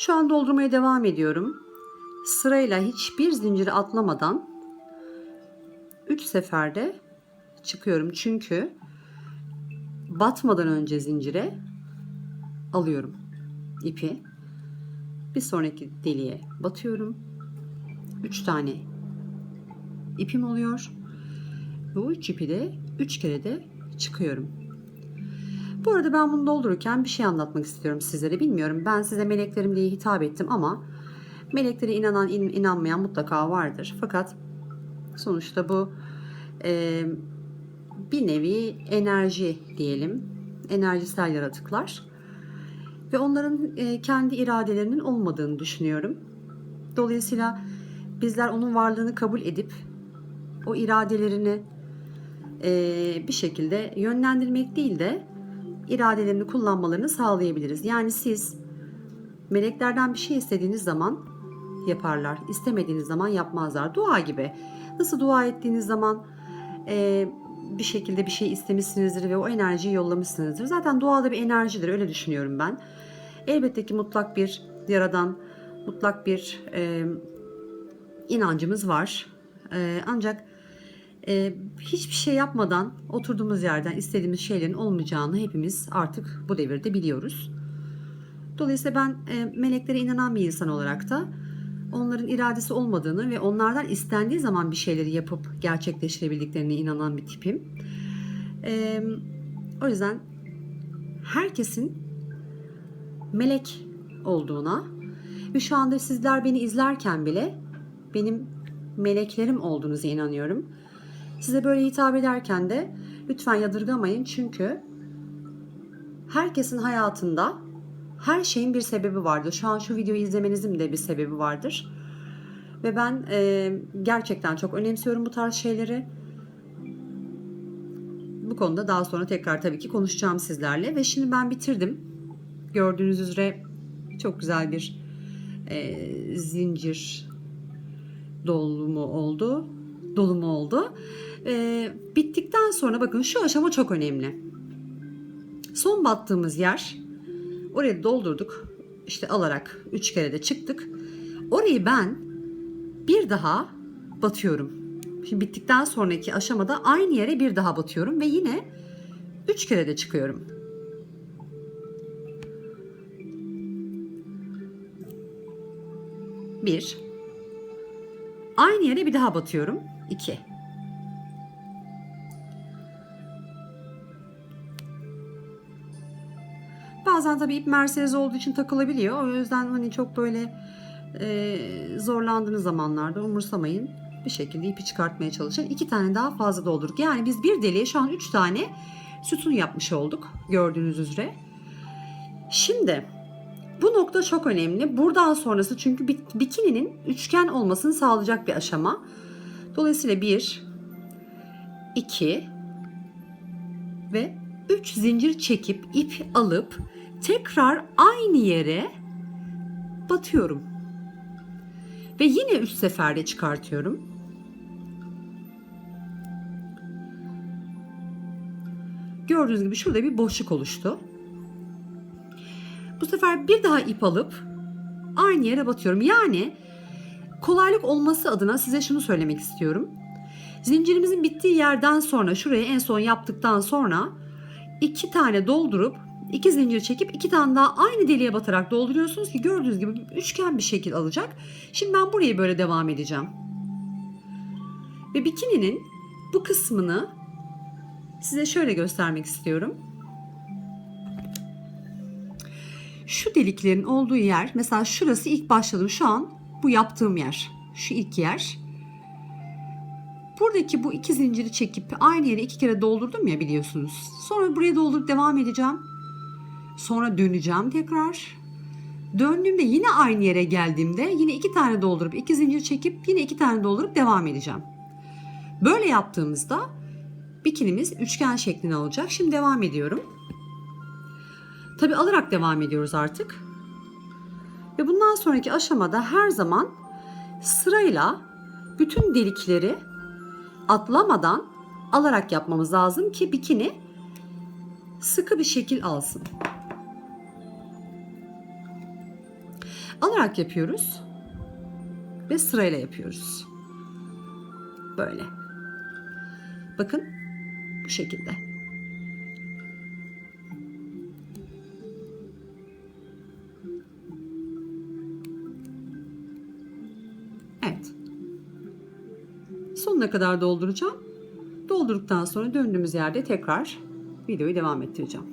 Şu an doldurmaya devam ediyorum. Sırayla hiçbir zinciri atlamadan 3 seferde çıkıyorum. Çünkü batmadan önce zincire alıyorum ipi. Bir sonraki deliğe batıyorum. 3 tane ipim oluyor. Bu 3 ipi de 3 kere de çıkıyorum. Bu arada ben bunu doldururken bir şey anlatmak istiyorum sizlere. Bilmiyorum ben size meleklerim diye hitap ettim ama meleklere inanan in- inanmayan mutlaka vardır. Fakat sonuçta bu e, bir nevi enerji diyelim. Enerjisel yaratıklar. Ve onların e, kendi iradelerinin olmadığını düşünüyorum. Dolayısıyla bizler onun varlığını kabul edip o iradelerini e, bir şekilde yönlendirmek değil de iradelerini kullanmalarını sağlayabiliriz. Yani siz meleklerden bir şey istediğiniz zaman yaparlar. İstemediğiniz zaman yapmazlar. Dua gibi. Nasıl dua ettiğiniz zaman e, bir şekilde bir şey istemişsinizdir ve o enerjiyi yollamışsınızdır. Zaten dua da bir enerjidir. Öyle düşünüyorum ben. Elbette ki mutlak bir yaradan, mutlak bir e, inancımız var. E, ancak e, hiçbir şey yapmadan oturduğumuz yerden istediğimiz şeylerin olmayacağını hepimiz artık bu devirde biliyoruz. Dolayısıyla ben e, meleklere inanan bir insan olarak da onların iradesi olmadığını ve onlardan istendiği zaman bir şeyleri yapıp gerçekleştirebildiklerine inanan bir tipim. E, o yüzden herkesin melek olduğuna ve şu anda sizler beni izlerken bile benim meleklerim olduğunuza inanıyorum. Size böyle hitap ederken de lütfen yadırgamayın çünkü herkesin hayatında her şeyin bir sebebi vardır. Şu an şu videoyu izlemenizin de bir sebebi vardır. Ve ben e, gerçekten çok önemsiyorum bu tarz şeyleri. Bu konuda daha sonra tekrar tabii ki konuşacağım sizlerle. Ve şimdi ben bitirdim. Gördüğünüz üzere çok güzel bir e, zincir dolumu oldu. Dolumu oldu. E, bittikten sonra bakın şu aşama çok önemli. Son battığımız yer orayı doldurduk. İşte alarak 3 kere de çıktık. Orayı ben bir daha batıyorum. Şimdi bittikten sonraki aşamada aynı yere bir daha batıyorum ve yine 3 kere de çıkıyorum. Bir. Aynı yere bir daha batıyorum. 2. Bazen tabii ip Mercedes olduğu için takılabiliyor. O yüzden hani çok böyle e, zorlandığınız zamanlarda umursamayın. Bir şekilde ipi çıkartmaya çalışın. İki tane daha fazla doldurduk. Yani biz bir deliğe şu an üç tane sütun yapmış olduk. Gördüğünüz üzere. Şimdi bu nokta çok önemli. Buradan sonrası çünkü bikininin üçgen olmasını sağlayacak bir aşama. Dolayısıyla 1, 2 ve 3 zincir çekip ip alıp tekrar aynı yere batıyorum. Ve yine 3 seferde çıkartıyorum. Gördüğünüz gibi şurada bir boşluk oluştu. Bu sefer bir daha ip alıp aynı yere batıyorum. Yani kolaylık olması adına size şunu söylemek istiyorum. Zincirimizin bittiği yerden sonra şuraya en son yaptıktan sonra iki tane doldurup iki zincir çekip iki tane daha aynı deliğe batarak dolduruyorsunuz ki gördüğünüz gibi üçgen bir şekil alacak. Şimdi ben burayı böyle devam edeceğim. Ve bikininin bu kısmını size şöyle göstermek istiyorum. Şu deliklerin olduğu yer mesela şurası ilk başladım şu an bu yaptığım yer. Şu ilk yer. Buradaki bu iki zinciri çekip aynı yere iki kere doldurdum ya biliyorsunuz. Sonra buraya doldurup devam edeceğim. Sonra döneceğim tekrar. Döndüğümde yine aynı yere geldiğimde yine iki tane doldurup iki zincir çekip yine iki tane doldurup devam edeceğim. Böyle yaptığımızda bikinimiz üçgen şeklinde olacak. Şimdi devam ediyorum. Tabi alarak devam ediyoruz artık. Ve bundan sonraki aşamada her zaman sırayla bütün delikleri atlamadan alarak yapmamız lazım ki bikini sıkı bir şekil alsın. Alarak yapıyoruz ve sırayla yapıyoruz. Böyle. Bakın bu şekilde. Sonuna kadar dolduracağım. Doldurduktan sonra döndüğümüz yerde tekrar videoyu devam ettireceğim.